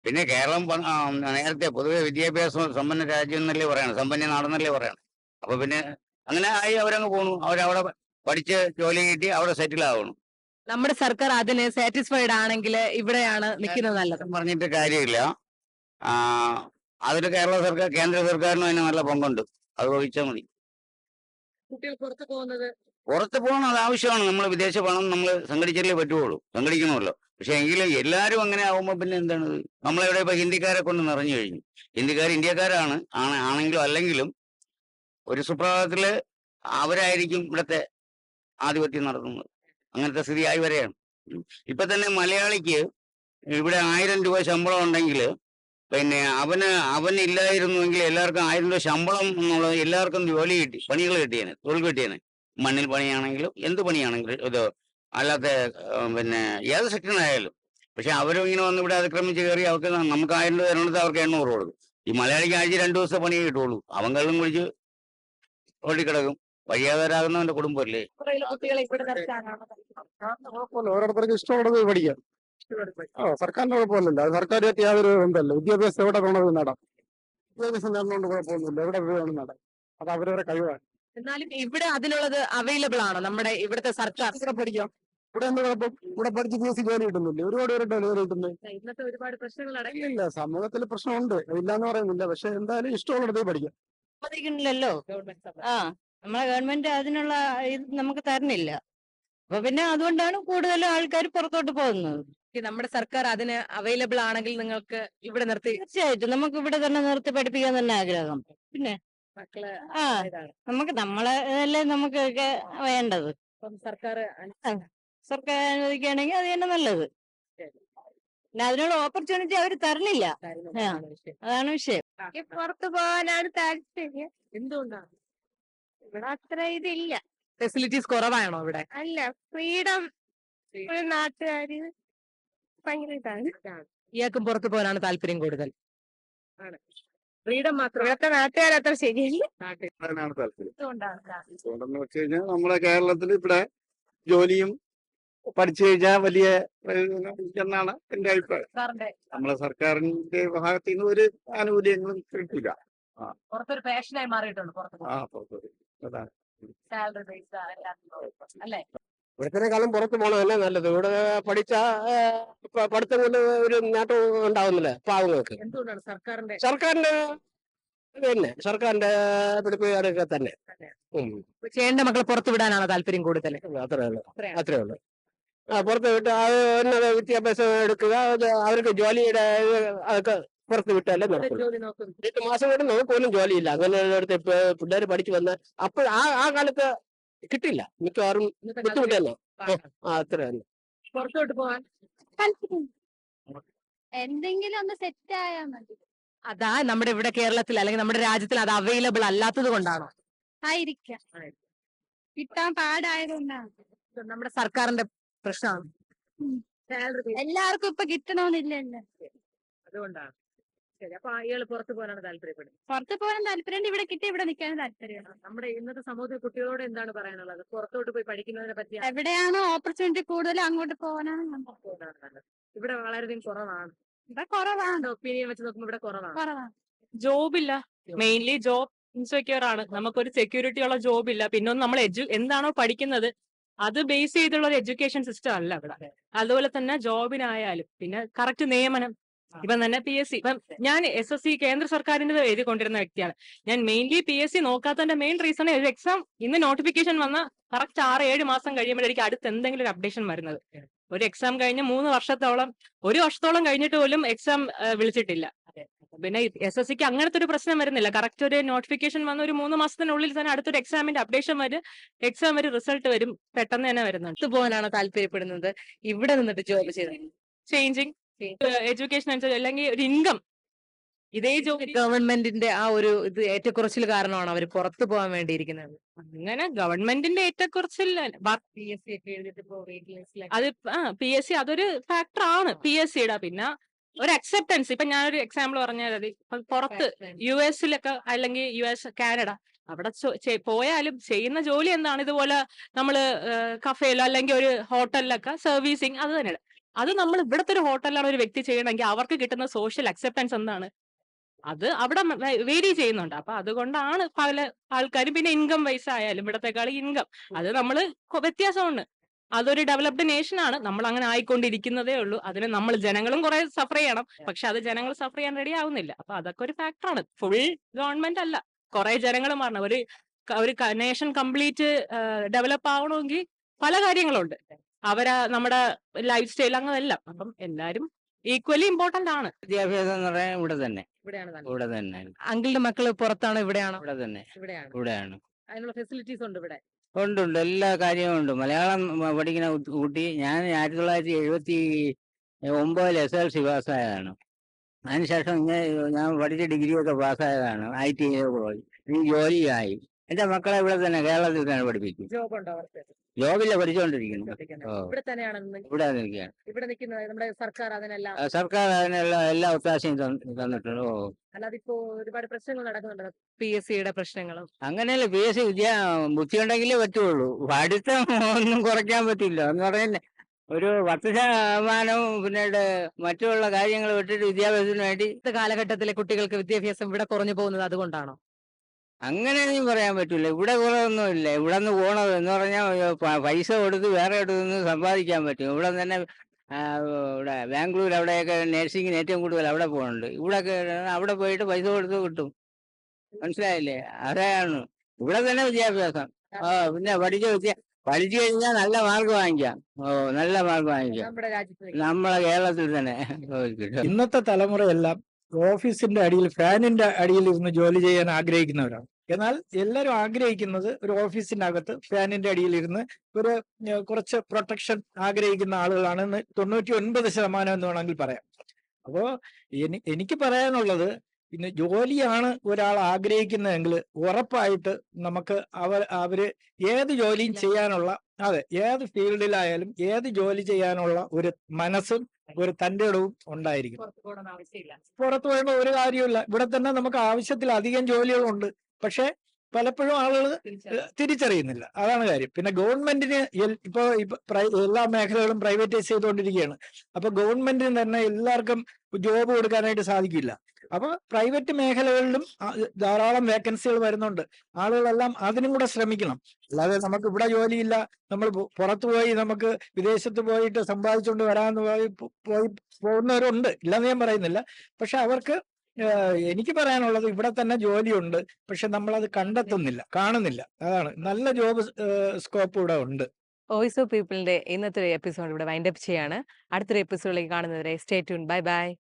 പിന്നെ കേരളം പ- ആ, നേരത്തെ പൊതുവെ വിദ്യാഭ്യാസം സമ്പന്ന രാജ്യം എന്നല്ലേ പറയണം സമ്പന്ന നാടെന്നല്ലേ പറയണം. അപ്പൊ പിന്നെ അങ്ങനെ ആയി അവരങ്ങ് പോണു. അവരവിടെ പഠിച്ച് ജോലി കിട്ടി അവിടെ സെറ്റിൽ ആവണം. നമ്മുടെ സർക്കാർ അതിന് സാറ്റിസ്ഫൈഡ് ആണെങ്കിൽ ഇവിടെയാണ് നിൽക്കുന്നത് നല്ലത്. പറഞ്ഞിട്ട് കാര്യമില്ല. അതിൽ കേരള സർക്കാർ കേന്ദ്ര സർക്കാരിനും അതിന് നല്ല പങ്കുണ്ട്. അത് ഒഴിച്ചാൽ മതി. കുട്ടികൾ പുറത്തു പോകുന്നത്? പുറത്ത് പോകണം അത് ആവശ്യമാണ്. നമ്മൾ വിദേശ പണം നമ്മൾ സംഘടിച്ചല്ലേ പറ്റുള്ളൂ. സംഘടിക്കണമല്ലോ പക്ഷെ എങ്കിലും എല്ലാവരും അങ്ങനെ ആവുമ്പോൾ പിന്നെ എന്താണ്? നമ്മളെവിടെ നമ്മളിവിടെ ഇപ്പൊ ഹിന്ദിക്കാരെ കൊണ്ട് നിറഞ്ഞു കഴിഞ്ഞു. ഹിന്ദിക്കാർ ഇന്ത്യക്കാരാണ്. ആണ് ആണെങ്കിലും അല്ലെങ്കിലും ഒരു സുപ്രഭാതത്തിൽ അവരായിരിക്കും ഇവിടത്തെ ആധിപത്യം നടത്തുന്നത്. അങ്ങനത്തെ സ്ഥിതി ആയി വരെയാണ്. ഇപ്പൊ തന്നെ മലയാളിക്ക് ഇവിടെ ആയിരം രൂപ ശമ്പളം ഉണ്ടെങ്കിൽ പിന്നെ അവന് ഇല്ലായിരുന്നുവെങ്കിൽ എല്ലാവർക്കും ആയിരം രൂപ ശമ്പളം എന്നുള്ളത് എല്ലാവർക്കും ജോലി കിട്ടി പണികൾ കിട്ടിയേനെ തൊഴിൽ കിട്ടിയേനെ. മണ്ണിൽ പണിയാണെങ്കിലും എന്ത് പണിയാണെങ്കിലും ഇത് അല്ലാത്ത പിന്നെ ഏത് സെക്ഷനായാലും പക്ഷെ അവരും ഇങ്ങനെ വന്ന് ഇവിടെ അതിക്രമിച്ച് കയറി അവർക്ക് നമുക്ക് ആയിരം രൂപ തരണമെങ്കിൽ അവർക്ക് എണ്ണൂറ് കൊടുക്കും. ഈ മലയാളിക്ക് ആഴ്ച രണ്ടു ദിവസത്തെ പണിയേ കിട്ടുള്ളൂ. അവൻ കള്ളും കുടിച്ച് റോഡിൽ കിടക്കും വഴിയാതരാകുന്നവന്റെ കുടുംബമല്ലേ കുട്ടികളെ ഇവിടെ നിർത്താനാണ് കുഴപ്പമില്ല ഓരോരുത്തർക്ക് ഇഷ്ടമുള്ളത് പഠിക്കാം. സർക്കാരിന്റെ കുഴപ്പമൊന്നുമില്ല. സർക്കാരുമായിട്ട് യാതൊരു ബന്ധമല്ല വിദ്യാഭ്യാസം എവിടെ വേണമെങ്കിലും നടാം. വിദ്യാഭ്യാസം നേടുന്നതുകൊണ്ട് കുഴപ്പമൊന്നുമില്ല. എവിടെ വേണം നടാം. അത് അവരവരെ കഴിവാണ്. എന്നാലും ഇവിടെ അതിനുള്ളത് അവൈലബിൾ ആണോ. നമ്മുടെ ഇവിടുത്തെ സർക്കാർ. പഠിക്കാം. ഇവിടെ എന്താ കുഴപ്പം? ഇവിടെ പഠിച്ച് പി എസ് സി ജോലി കിട്ടുന്നില്ല? ഒരുപാട് പേരുടെ ജോലി കിട്ടുന്നത് ഇന്നത്തെ ഒരുപാട് പ്രശ്നങ്ങൾ ഇല്ല സമൂഹത്തിൽ പ്രശ്നമുണ്ട്. ഇല്ലാന്ന് പറയുന്നില്ല. പക്ഷെ എന്തായാലും ഇഷ്ടമുള്ളത് പഠിക്കാം. സമ്മതിക്കണില്ലല്ലോ ആ. നമ്മളെ ഗവൺമെന്റ് അതിനുള്ള ഇത് നമുക്ക് തരണില്ല അപ്പൊ പിന്നെ അതുകൊണ്ടാണ് കൂടുതൽ ആൾക്കാർ പുറത്തോട്ട് പോകുന്നത്. നമ്മുടെ സർക്കാർ അതിന് അവൈലബിൾ ആണെങ്കിൽ നിങ്ങൾക്ക് ഇവിടെ നിർത്തി തീർച്ചയായിട്ടും. നമുക്ക് ഇവിടെ തന്നെ നിർത്തി പഠിപ്പിക്കാൻ തന്നെ ആഗ്രഹം. പിന്നെ മക്കളെ ആ നമുക്ക് നമ്മളെ അല്ലേ നമുക്കൊക്കെ വേണ്ടത്. സർക്കാർ സർക്കാർ അനുവദിക്കുകയാണെങ്കിൽ അത് തന്നെ നല്ലത്. പിന്നെ അതിനുള്ള ഓപ്പർച്യൂണിറ്റി അവർ തരണില്ല അതാണ് വിഷയം. പുറത്തു പോകാനാണ് താല്പര്യം. എന്തുകൊണ്ടാണ്? ഇവിടെ അത്ര ഇതില്ല. ഫെസിലിറ്റീസ് കുറവാണോ ഇവിടെ? അല്ല ഫ്രീഡം ഒരു നാട്ടുകാര് ഭയങ്കര ഇതാണ്. ഇയാൾക്കും പുറത്തു പോകാനാണ് താല്പര്യം കൂടുതൽ. ഫ്രീഡം മാത്രം. ഇവിടുത്തെ നാട്ടുകാർ അത്ര ശരിയല്ല. നാട്ടിൽ അതിനാണ് താല്പര്യം. എന്തുകൊണ്ടാണ് എന്തുകൊണ്ടെന്ന് വെച്ച് കഴിഞ്ഞാൽ നമ്മുടെ കേരളത്തിൽ ഇവിടെ ജോലിയും പഠിച്ചു കഴിഞ്ഞാൽ വലിയ ഏഹ്, എന്നാണ് എന്റെ അഭിപ്രായം. നമ്മളെ സർക്കാരിന്റെ ഭാഗത്ത് നിന്ന് ഒരു ആനുകൂല്യങ്ങളും കിട്ടില്ല പുറത്തൊരു പാഷനായി മാറിയിട്ടുണ്ട് പുറത്ത് ആ പുറത്ത്. അതാണ് സാലറി ബേസ്ഡ് അല്ലേ? ഇവിടത്തേക്കാളും പുറത്ത് പോകണമല്ലേ നല്ലത്? ഇവിടെ പഠിച്ച പഠിത്തം കൊണ്ട് ഒരു നേട്ടം ഉണ്ടാവുന്നില്ല പാവങ്ങൾക്ക്? എന്തുകൊണ്ടാണ് സർക്കാരിന്റെ സർക്കാരിന്റെ തന്നെ. സർക്കാരിന്റെ പിടിപ്പുകാരൊക്കെ തന്നെ. ഉം. ചെയ്യേണ്ട മക്കളെ പുറത്ത് വിടാനാണ് താല്പര്യം കൂടുതൽ അത്രേ ഉള്ളൂ. അത്രയാണ്. അത്രേ ഉള്ളൂ. ആ പുറത്ത് വിട്ട് അത് ഉന്നത വിദ്യാഭ്യാസം എടുക്കുക. അത് അവർക്ക് ജോലിയുടെ ഇത് അതൊക്കെ പുറത്ത് വിട്ടാലേ നടക്കുള്ളൂ. എട്ട് മാസം കൊണ്ട് നമുക്ക് പോലും ജോലിയില്ല. അങ്ങനെ അടുത്ത് പിള്ളേർ പഠിച്ചു വന്ന അപ്പോൾ ആ ആ കാലത്ത് കിട്ടില്ല മിക്കവാറും ബുദ്ധിമുട്ടല്ലോ ആ അത്ര തന്നെ പുറത്തോട്ട് എന്തെങ്കിലും ഒന്ന് സെറ്റ് ആയാ മതി. അതാ നമ്മുടെ ഇവിടെ കേരളത്തിൽ അല്ലെങ്കിൽ നമ്മുടെ രാജ്യത്തിൽ അത് അവൈലബിൾ അല്ലാത്തത് കൊണ്ടാണോ? ആയിരിക്കാം. കിട്ടാൻ പാടായതുകൊണ്ടാണ് നമ്മുടെ സർക്കാരിന്റെ പ്രശ്നമാണ്. സാലറി എല്ലാവർക്കും ഇപ്പൊ കിട്ടണമെന്നില്ലല്ലോ അതുകൊണ്ടാണ്. ശരി. അപ്പൊ പുറത്തു പോകാനാണ് താല്പര്യപ്പെടുന്നത്. പുറത്ത് പോകാൻ താല്പര്യമുണ്ട് ഇവിടെ കിട്ടി ഇവിടെ നിൽക്കാൻ താല്പര്യമാണ് നമ്മുടെ ഇന്നത്തെ സമൂഹത്തിൽ കുട്ടികളോട് എന്താണ് പറയാനുള്ളത്? പുറത്തോട്ട് പോയി പഠിക്കുന്നതിനെ പറ്റി എവിടെയാണോ ഓപ്പർച്യൂണിറ്റി കൂടുതൽ അങ്ങോട്ട് പോകാനാണ് ഞാൻ നല്ലത്? ഇവിടെ വളരെയധികം കുറവാണ്. ഇവിടെ കുറവാണ്. ഒപ്പീനിയൻ വെച്ച് നോക്കുമ്പോൾ ഇവിടെ കുറവാണ്. കുറവാണ്. ജോബ് ഇല്ല മെയിൻലി ജോബ് ഇൻസെക്യൂർ ആണ്. നമുക്കൊരു സെക്യൂരിറ്റി ഉള്ള ജോബ് ഇല്ല പിന്നെ ഒന്ന് നമ്മൾ എഡ്യു എന്താണോ പഠിക്കുന്നത് അത് ബേസ് ചെയ്തുള്ള ഒരു എഡ്യൂക്കേഷൻ സിസ്റ്റം അല്ല ഇവിടെ. അതുപോലെ തന്നെ ജോബിനായാലും പിന്നെ കറക്റ്റ് നിയമനം. ഇപ്പം തന്നെ പി എസ് സി ഇപ്പം ഞാൻ എസ് എസ് സി കേന്ദ്ര സർക്കാരിന്റെ എഴുതി കൊണ്ടിരുന്ന വ്യക്തിയാണ്. ഞാൻ മെയിൻലി പി എസ് സി നോക്കാത്തതിന്റെ മെയിൻ റീസൺ ഒരു എക്സാം ഇന്ന് നോട്ടിഫിക്കേഷൻ വന്ന കറക്റ്റ് ആറ് ഏഴ് മാസം കഴിയുമ്പോഴായിരിക്കും അടുത്ത് എന്തെങ്കിലും ഒരു അപ്ഡേഷൻ വരുന്നത് ഒരു എക്സാം കഴിഞ്ഞ് മൂന്ന് വർഷത്തോളം ഒരു വർഷത്തോളം കഴിഞ്ഞിട്ട് പോലും എക്സാം വിളിച്ചിട്ടില്ല. പിന്നെ എസ് എസ് സിക്ക് അങ്ങനത്തെ ഒരു പ്രശ്നം വരുന്നില്ല. കറക്റ്റ് ഒരു നോട്ടിഫിക്കേഷൻ വന്ന ഒരു മൂന്ന് മാസത്തിനുള്ളിൽ തന്നെ അടുത്തൊരു എക്സാമിന്റെ അപ്ഡേഷൻ വരും. എക്സാം വരും റിസൾട്ട് വരും. പെട്ടെന്ന് തന്നെ വരുന്നുണ്ട്. പോകാനാണ് താല്പര്യപ്പെടുന്നത്. ഇവിടെ നിന്നിട്ട് ജോബ് ചെയ്തത്. ചേഞ്ചിങ് എഡ്യൂക്കേഷൻ അനുസരിച്ച് അല്ലെങ്കിൽ ഒരു ഇൻകം ഇതേ ജോലി ഗവൺമെന്റിന്റെ ആ ഒരു ഇത് ഏറ്റക്കുറച്ചിൽ കാരണമാണ് അവർ പുറത്തു പോകാൻ വേണ്ടിയിരിക്കുന്നത്. അങ്ങനെ ഗവൺമെന്റിന്റെ ഏറ്റക്കുറച്ചിൽ അത് പി എസ് സി അതൊരു ഫാക്ടർ ആണ്. പി എസ് സിയുടെ പിന്നെ ഒരു അക്സെപ്റ്റൻസ് ഇപ്പൊ ഞാനൊരു എക്സാമ്പിൾ പറഞ്ഞാൽ മതി ഇപ്പൊ പുറത്ത് യു എസിലൊക്കെ അല്ലെങ്കിൽ യു എസ് കാനഡ അവിടെ പോയാലും ചെയ്യുന്ന ജോലി എന്താണ്? ഇതുപോലെ നമ്മൾ കഫേലോ അല്ലെങ്കിൽ ഒരു ഹോട്ടലിലൊക്കെ സർവീസിങ് അത് തന്നെയാണ്. അത് നമ്മൾ ഇവിടുത്തെ ഒരു ഹോട്ടലിലാണ് ഒരു വ്യക്തി ചെയ്യണമെങ്കിൽ അവർക്ക് കിട്ടുന്ന സോഷ്യൽ അക്സെപ്റ്റൻസ് എന്താണ്? അത് അവിടെ വേരി ചെയ്യുന്നുണ്ട്. അപ്പൊ അതുകൊണ്ടാണ് പല ആൾക്കാരും പിന്നെ ഇൻകം വൈസ് ആയാലും ഇവിടത്തെക്കാൾ ഇൻകം അത് നമ്മൾ വ്യത്യാസമുണ്ട്. അതൊരു ഡെവലപ്ഡ് നേഷൻ ആണ്. നമ്മൾ അങ്ങനെ ആയിക്കൊണ്ടിരിക്കുന്നതേ ഉള്ളൂ. അതിന് നമ്മൾ ജനങ്ങളും കുറെ സഫർ ചെയ്യണം. പക്ഷെ അത് ജനങ്ങൾ സഫർ ചെയ്യാൻ റെഡി ആവുന്നില്ല. അപ്പൊ അതൊക്കെ ഒരു ഫാക്ടറാണ് ഫുൾ ഗവൺമെന്റ് അല്ല. കുറെ ജനങ്ങൾ മാറണം ഒരു ഒരു നേഷൻ കംപ്ലീറ്റ് ഡെവലപ്പ് ആവണമെങ്കിൽ പല കാര്യങ്ങളുണ്ട്. അവരാ നമ്മുടെ ലൈഫ് സ്റ്റൈൽ അങ്ങനെയല്ല അപ്പം എല്ലാരും ഈക്വലി ഇമ്പോർട്ടന്റ് ആണ്. വിദ്യാഭ്യാസം എന്ന് പറയാൻ ഇവിടെ തന്നെ. ഇവിടെ തന്നെ. അങ്കിളിന്റെ മക്കൾ പുറത്താണോ ഇവിടെയാണോ? ഇവിടെ തന്നെ. ഇവിടെയാണ്. അതിനുള്ള ഫെസിലിറ്റീസ് ഉണ്ട് ഇവിടെ. ഉണ്ട് ഉണ്ട്. എല്ലാ കാര്യവും ഉണ്ട്. മലയാളം പഠിക്കുന്ന കുട്ടി- ഞാൻ ആയിരത്തി തൊള്ളായിരത്തി എഴുപത്തി ഒമ്പതിൽ എസ് എൽ സി പാസ്സായതാണ്. അതിനുശേഷം ഇങ്ങനെ ഞാൻ പഠിച്ച ഡിഗ്രിയൊക്കെ പാസ്സായതാണ്. ഐ ടി പോയി ഇനി ജോലിയായി. എന്റെ മക്കളെ ഇവിടെ തന്നെ കേരളത്തിൽ തന്നെ പഠിപ്പിക്കും. ജോബില്ല പഠിച്ചുകൊണ്ടിരിക്കുന്നു? ഇവിടെ തന്നെയാണ് ഇവിടെ നിൽക്കുകയാണ്. ഇവിടെ നിൽക്കുന്നത് നമ്മുടെ സർക്കാർ അതിനെല്ലാം സർക്കാർ അതിനുള്ള എല്ലാ ഒത്താശയും തന്ന് തന്നിട്ടുണ്ട്. ഓ. അല്ലാതെ ഇപ്പോ ഒരുപാട് പ്രശ്നങ്ങൾ നടക്കുന്നുണ്ട്? പി എസ് സിയുടെ പ്രശ്നങ്ങളും? അങ്ങനെയല്ല പി എസ് സി വിദ്യ ബുദ്ധി ഉണ്ടെങ്കിലേ പറ്റുള്ളൂ. പഠിത്തം ഒന്നും കുറയ്ക്കാൻ പറ്റില്ല. എന്ന് പറഞ്ഞാൽ ഒരു പത്ത് ശതമാനവും പിന്നീട് മറ്റുള്ള കാര്യങ്ങൾ വിട്ടിട്ട് വിദ്യാഭ്യാസത്തിന് വേണ്ടി കാലഘട്ടത്തിലെ കുട്ടികൾക്ക് വിദ്യാഭ്യാസം ഇവിടെ കുറഞ്ഞു പോകുന്നത് അതുകൊണ്ടാണോ? അങ്ങനെയൊന്നും പറയാൻ പറ്റില്ല ഇവിടെ കുറവൊന്നുമില്ല ഇവിടെ നിന്ന് പോണത് എന്ന് പറഞ്ഞാൽ പൈസ കൊടുത്ത് വേറെ നിന്ന് സമ്പാദിക്കാൻ പറ്റും. ഇവിടെ തന്നെ ഇവിടെ ബാംഗ്ലൂർ അവിടെയൊക്കെ നഴ്സിങ്ങിന് ഏറ്റവും കൂടുതൽ അവിടെ പോകുന്നുണ്ട് ഇവിടെ അവിടെ പോയിട്ട് പൈസ കൊടുത്ത് കിട്ടും. മനസ്സിലായില്ലേ? അതാണ്. ഇവിടെ തന്നെ വിദ്യാഭ്യാസം. ഓ പിന്നെ പഠിച്ച വിദ്യ പഠിച്ചു കഴിഞ്ഞാൽ നല്ല മാർക്ക് വാങ്ങിക്കാം. ഓ നല്ല മാർക്ക് വാങ്ങിക്കാം. നമ്മളെ കേരളത്തിൽ തന്നെ. ഇന്നത്തെ തലമുറയെല്ലാം ഓഫീസിന്റെ അടിയിൽ ഫാനിന്റെ അടിയിൽ ഇരുന്ന് ജോലി ചെയ്യാൻ ആഗ്രഹിക്കുന്നവരാണ്. എന്നാൽ എല്ലാവരും ആഗ്രഹിക്കുന്നത് ഒരു ഓഫീസിന്റെ അകത്ത് ഫാനിന്റെ അടിയിൽ ഇരുന്ന് ഒരു കുറച്ച് പ്രൊട്ടക്ഷൻ ആഗ്രഹിക്കുന്ന ആളുകളാണെന്ന് തൊണ്ണൂറ്റി ഒൻപത് ശതമാനം എന്ന് വേണമെങ്കിൽ പറയാം. അപ്പോ എനിക്ക് പറയാനുള്ളത് പിന്നെ ജോലിയാണ് ഒരാൾ ആഗ്രഹിക്കുന്നതെങ്കിൽ ഉറപ്പായിട്ട് നമുക്ക് അവർ അവർ ഏത് ജോലിയും ചെയ്യാനുള്ള അതെ ഏത് ഫീൽഡിലായാലും ഏത് ജോലി ചെയ്യാനുള്ള ഒരു മനസ്സും ഒരു തന്റെ ഇടവും ഉണ്ടായിരിക്കും പുറത്ത് പോകേണ്ട ഒരു കാര്യമില്ല ഇവിടെ തന്നെ നമുക്ക് ആവശ്യത്തിൽ അധികം ജോലികളുണ്ട്. പക്ഷെ പലപ്പോഴും ആളുകൾ തിരിച്ചറിയുന്നില്ല. അതാണ് കാര്യം. പിന്നെ ഗവൺമെന്റിന് ഇപ്പോ എല്ലാ മേഖലകളും പ്രൈവറ്റൈസ് ചെയ്തുകൊണ്ടിരിക്കുകയാണ്. അപ്പൊ ഗവൺമെന്റിന് തന്നെ എല്ലാവർക്കും ജോബ് കൊടുക്കാനായിട്ട് സാധിക്കില്ല. അപ്പൊ പ്രൈവറ്റ് മേഖലകളിലും ധാരാളം വേക്കൻസികൾ വരുന്നുണ്ട്. ആളുകളെല്ലാം അതിനും കൂടെ ശ്രമിക്കണം. അല്ലാതെ നമുക്ക് ഇവിടെ ജോലിയില്ല. നമ്മൾ പുറത്തു പോയി നമുക്ക് വിദേശത്ത് പോയിട്ട് സമ്പാദിച്ചുകൊണ്ട് വരാമെന്ന് പോയി പോകുന്നവരുണ്ട്. ഇല്ലെന്ന് ഞാൻ പറയുന്നില്ല. പക്ഷെ അവർക്ക് എനിക്ക് പറയാനുള്ളത് ഇവിടെ തന്നെ ജോലിയുണ്ട്. പക്ഷെ നമ്മൾ അത് കണ്ടെത്തുന്നില്ല കാണുന്നില്ല. അതാണ്. നല്ല ജോബ് സ്കോപ്പ് ഇവിടെ ഉണ്ട്. വോയിസ് ഓഫ് പീപ്പിളിന്റെ ഇന്നത്തെ എപ്പിസോഡ് ഇവിടെ വൈൻഡപ്പ് ചെയ്യാണ്. അടുത്തൊരു എപ്പിസോഡിലേക്ക് കാണുന്നവരെ സ്റ്റേ ട്യൂൺ. Bye bye.